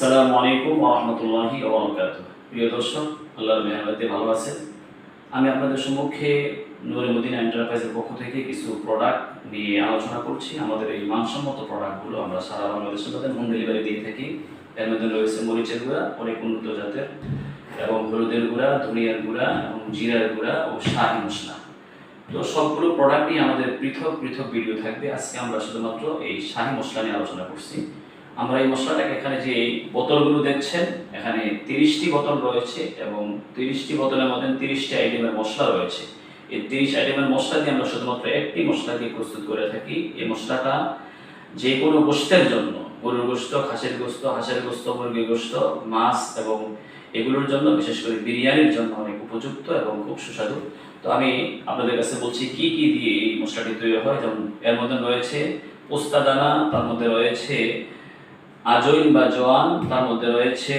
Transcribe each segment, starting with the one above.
আসসালামু আলাইকুম রহমতুল্লাহি প্রিয় দর্শক, আল্লাহর মেহরবাতে ভালো আছেন? আমি আপনাদের সম্মুখে নুরে মদিনা এন্টারপ্রাইজের পক্ষ থেকে কিছু প্রোডাক্ট নিয়ে আলোচনা করছি। আমাদের এই মানসম্মত প্রোডাক্টগুলো আমরা সারা বাংলাদেশের মধ্যে হোম ডেলিভারি দিয়ে থাকি। এর মধ্যে রয়েছে মরিচের গুঁড়া, অনেক উন্নত জাতের, এবং হলুদের গুঁড়া, ধনিয়ার গুঁড়া, এবং জিরার গুঁড়া ও শাহি মশলা। তো সবগুলো প্রোডাক্টই আমাদের পৃথক পৃথক ভিডিও থাকবে। আজকে আমরা শুধুমাত্র এই শাহি মশলা নিয়ে আলোচনা করছি। আমরা এই মশলাটাকে এখানে যে বোতলগুলো দেখছেন, এখানে তিরিশটি বোতল রয়েছে এবং তিরিশটি বোতলের মধ্যে তিরিশটি আইটেমের মশলা রয়েছে। এই তিরিশ আইটেমের মশলা দিয়ে আমরা শুধুমাত্র একটি মশলা দিয়ে প্রস্তুত করে থাকি। এই মশলাটা যে কোনো গোষ্ঠের জন্য, গরুর গোস্ত খাসির গোস্ত হাঁসের গোস্ত মুরগির গোস্ত মাছ এবং এগুলোর জন্য, বিশেষ করে বিরিয়ানির জন্য অনেক উপযুক্ত এবং খুব সুস্বাদু। তো আমি আপনাদের কাছে বলছি, কি কি দিয়ে এই মশলাটি তৈরি হয়? যেমন এর মধ্যে রয়েছে পোস্তা দানা তার মধ্যে রয়েছে আজইন বা জোয়ান তার মধ্যে রয়েছে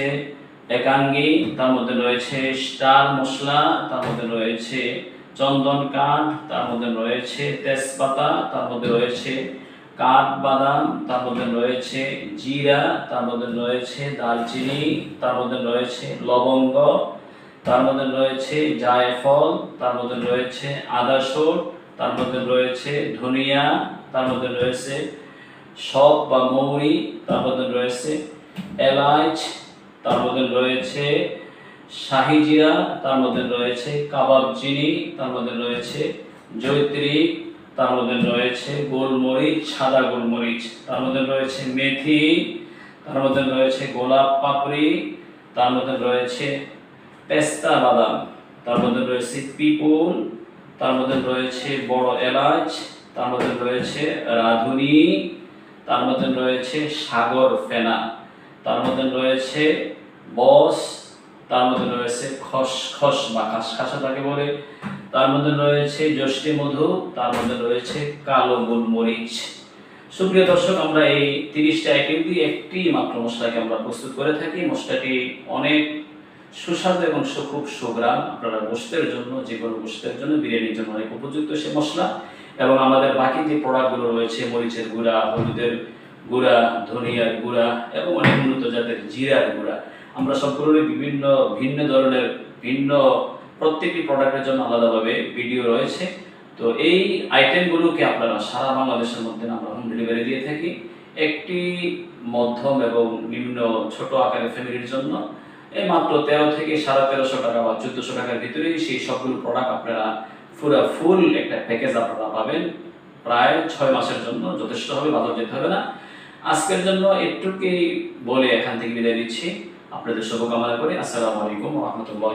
একাঙ্গি তার মধ্যে রয়েছে স্টার মশলা তার মধ্যে রয়েছে চন্দন কাঠ তার মধ্যে রয়েছে তেজপাতা তার মধ্যে রয়েছে কাঠ বাদাম তার মধ্যে রয়েছে জিরা তার মধ্যে রয়েছে দারচিনি তার মধ্যে রয়েছে লবঙ্গ তার মধ্যে রয়েছে জায়ফল তার মধ্যে রয়েছে আদাসর তার মধ্যে রয়েছে ধনিয়া তার মধ্যে রয়েছে সব বা মৌরি তার মধ্যে রয়েছে এলাচ তার মধ্যে রয়েছে শাহিজিরা তার মধ্যে রয়েছে কাবাব চিনি তার মধ্যে রয়েছে জৈত্রী তার মধ্যে রয়েছে গোলমরিচ সাদা গোলমরিচ তার মধ্যে রয়েছে মেথি তার মধ্যে রয়েছে গোলাপ পাপড়ি তার মধ্যে রয়েছে পেস্তা বাদাম তার মধ্যে রয়েছে পিপুল তার মধ্যে রয়েছে বড় এলাচ তার মধ্যে রয়েছে রাঁধুনি তার মধ্যে রয়েছে সাগর ফেনা, তার মধ্যে রয়েছে বস, তার মধ্যে রয়েছে খসখস বা খাসখাসা তাকে বলে, তার মধ্যে রয়েছে যষ্টি মধু তার মধ্যে রয়েছে কালো গোলমরিচ। সুপ্রিয় দর্শক, আমরা এই তিরিশটা আইটেম দিয়ে একটি মাত্র মশলাকে আমরা প্রস্তুত করে থাকি। মশলাটি অনেক সুস্বাদু এবং খুব সুগ্রাম। আপনারা গোস্তের জন্য, যে কোনো গোস্তের জন্য, বিরিয়ানির জন্য অনেক উপযুক্ত সে মশলা। এবং আমাদের বাকি যে প্রোডাক্টগুলো রয়েছে, মরিচের গুঁড়া, হলুদের গুঁড়া, ধনিয়ার গুঁড়া এবং অনেক উন্নত জাতের জিরার গুঁড়া, আমরা সবগুলোরই বিভিন্ন, ভিন্ন ধরনের, ভিন্ন প্রত্যেকটি প্রোডাক্টের জন্য আলাদাভাবে ভিডিও রয়েছে। তো এই আইটেমগুলোকে আপনারা সারা বাংলাদেশের মধ্যে আমরা হোম ডেলিভারি দিয়ে থাকি। একটি মধ্যম এবং নিম্ন ছোট আকারের ফ্যামিলির জন্য। এই মাত্র তেরো থেকে সাড়ে তেরোশো টাকা বা চোদ্দশো টাকার ভিতরেই সেই সবগুলো প্রোডাক্ট আপনারা পুরো ফুল একটা প্যাকেজ আপনারা পাবেন। প্রায় ছয় মাসের জন্য যথেষ্ট হবে, বাজার যেতে হবে না। আজকের জন্য একটুকুই বলে এখান থেকে বিদায় দিচ্ছি আপনাদের শুভকামনা করে। আসসালামু আলাইকুম রহমতুল্লাহ।